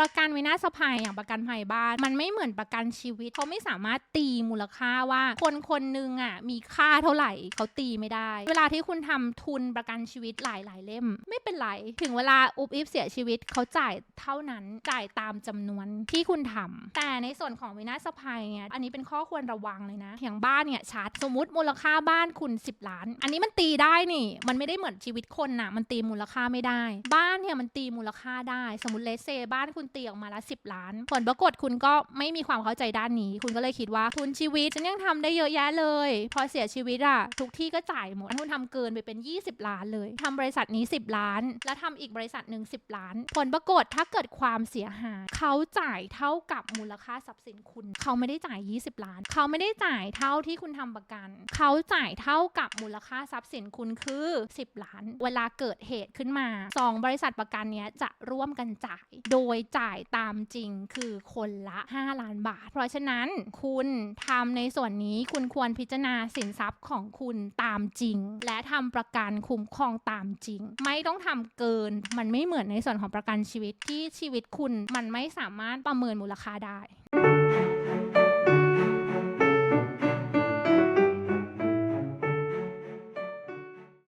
ประกันวินาศภัยอย่างประกันภัยบ้าน มันไม่เหมือนประกันชีวิตเขาไม่สามารถตีมูลค่าว่า คนคนหนึ่งอะมีค่าเท่าไหร่เขาตีไม่ได้ เวลาที่คุณทำทุนประกันชีวิตหลายๆเล่ม ไม่เป็นไรถึงเวลาอุบอิบเสียชีวิตเขาจ่ายเท่านั้นจ่ายตามจำนวนที่คุณทำแต่ในส่วนของวินาศภัยเนี่ยอันนี้เป็นข้อควรระวังเลยนะ อย่างบ้านเนี่ยชัดสมมติมูลค่าบ้านคุณ 10 ล้าน อันนี้มันตีได้นี่ มันไม่ได้เหมือนชีวิตคนน่ะ มันตีมูลค่าไม่ได้ บ้านเนี่ยมันตีมูลค่าได้ สมมติเลเซบ้านคุณตีออกมาละ10ล้าน ผลปรากฏคุณก็ไม่มีความเข้าใจด้านนี้ คุณก็เลยคิดว่าทุนชีวิตฉันยังทำได้เยอะแยะเลย พอเสียชีวิตอะทุกที่ก็จ่ายหมดคุณทำเกินไปเป็น 20 ล้านเลยทำบริษัทนี้ 10 ล้าน แล้วทำอีกบริษัทหนึ่ง10 ล้าน ผลปรากฏถ้าเกิดความเสียหาย เขาจ่ายเท่ากับมูลค่าทรัพย์สินคุณ เขาไม่ได้จ่าย 20 ล้าน เขาไม่ได้จ่ายเท่าที่คุณทำประกัน เขาจ่ายเท่ากับมูลค่าทรัพย์สินคุณคือ 10 ล้าน เวลาเกิดเหตุขึ้นมาสองบริษัทประกันเนี้ยจะร่วมกันจ่าย โดยจ่ายตามจริงคือคนละ 5 ล้านบาท เพราะฉะนั้นคุณทำในส่วนนี้คุณควรพิจารณาสินทรัพย์ของคุณตามจริง และทำประกันคุ้มครองตามจริง ไม่ต้องทำเกิน มันไม่เหมือนในส่วนของประกันชีวิตที่ชีวิตคุณมันไม่สามารถประเมินมูลค่าได้